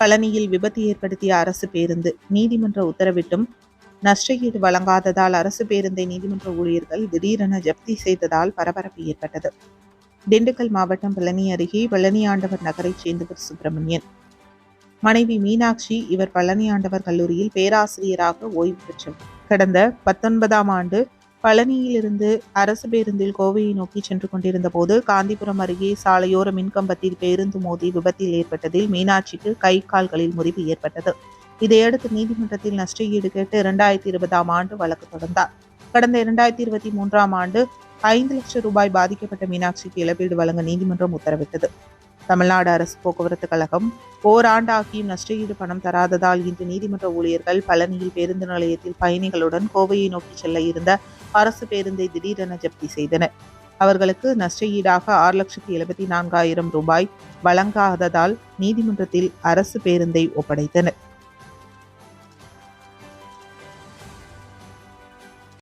பழனியில் விபத்து ஏற்படுத்திய அரசு பேருந்து நீதிமன்ற உத்தரவிட்டும் நஷ்டஈடு வழங்காததால் அரசு பேருந்தை நீதிமன்ற ஊழியர்கள் திடீரென ஜப்தி செய்ததால் பரபரப்பு ஏற்பட்டது. திண்டுக்கல் மாவட்டம் பழனி அருகே பழனி ஆண்டவர் நகரைச் சேர்ந்தவர் சுப்பிரமணியன். மனைவி மீனாட்சி இவர் பழனி ஆண்டவர் கல்லூரியில் பேராசிரியராக ஓய்வு பெற்றவர் கடந்த பத்தொன்பதாம் ஆண்டு பழனியிலிருந்து அரசு பேருந்தில் கோவையை நோக்கி சென்று கொண்டிருந்த போது காந்திபுரம் அருகே சாலையோர மின்கம்பத்தில் பேருந்து மோதி விபத்தில் ஏற்பட்டதில் மீனாட்சிக்கு கை கால்களில் முறிவு ஏற்பட்டது. இதையடுத்து நீதிமன்றத்தில் நஷ்டஈடு கேட்டு இரண்டாயிரத்தி இருபதாம் ஆண்டு வழக்கு தொடர்ந்தார். கடந்த இரண்டாயிரத்தி இருபத்தி மூன்றாம் ஆண்டு ஐந்து லட்சம் ரூபாய் பாதிக்கப்பட்ட மீனாட்சிக்கு இழப்பீடு வழங்க நீதிமன்றம் உத்தரவிட்டது. தமிழ்நாடு அரசு போக்குவரத்து கழகம் ஓராண்டாகியும் நஷ்டஈடு பணம் தராததால் இன்று நீதிமன்ற ஊழியர்கள் பழனியில் பேருந்து நிலையத்தில் பயணிகளுடன் கோவையை நோக்கி செல்ல இருந்த அரசு பேருந்தை திடீரென ஜப்தி செய்தனர். அவர்களுக்கு நஷ்டஈடாக ஆறு லட்சத்தி எழுபத்தி நான்காயிரம் ரூபாய் வழங்காததால் நீதிமன்றத்தில் அரசு பேருந்தை ஒப்படைத்தனர்.